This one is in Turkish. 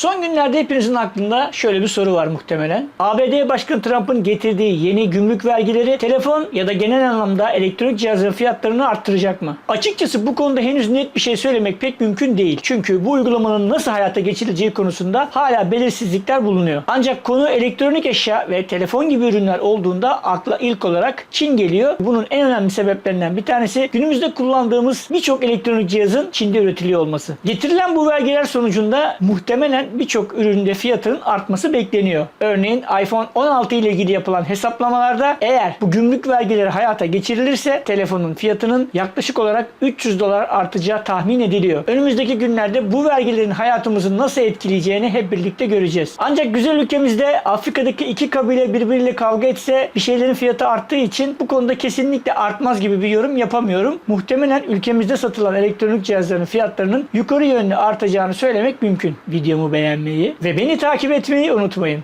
Son günlerde hepinizin aklında şöyle bir soru var muhtemelen. ABD Başkanı Trump'ın getirdiği yeni gümrük vergileri telefon ya da genel anlamda elektronik cihazların fiyatlarını arttıracak mı? Açıkçası bu konuda henüz net bir şey söylemek pek mümkün değil. Çünkü bu uygulamanın nasıl hayata geçirileceği konusunda hala belirsizlikler bulunuyor. Ancak konu elektronik eşya ve telefon gibi ürünler olduğunda akla ilk olarak Çin geliyor. Bunun en önemli sebeplerinden bir tanesi günümüzde kullandığımız birçok elektronik cihazın Çin'de üretiliyor olması. Getirilen bu vergiler sonucunda muhtemelen birçok üründe fiyatının artması bekleniyor. Örneğin iPhone 16 ile ilgili yapılan hesaplamalarda eğer bu gümrük vergileri hayata geçirilirse telefonun fiyatının yaklaşık olarak 300 dolar artacağı tahmin ediliyor. Önümüzdeki günlerde bu vergilerin hayatımızı nasıl etkileyeceğini hep birlikte göreceğiz. Ancak güzel ülkemizde Afrika'daki iki kabile birbiriyle kavga etse bir şeylerin fiyatı arttığı için bu konuda kesinlikle artmaz gibi bir yorum yapamıyorum. Muhtemelen ülkemizde satılan elektronik cihazların fiyatlarının yukarı yönlü artacağını söylemek mümkün. Videomu beğenmeyi ve beni takip etmeyi unutmayın.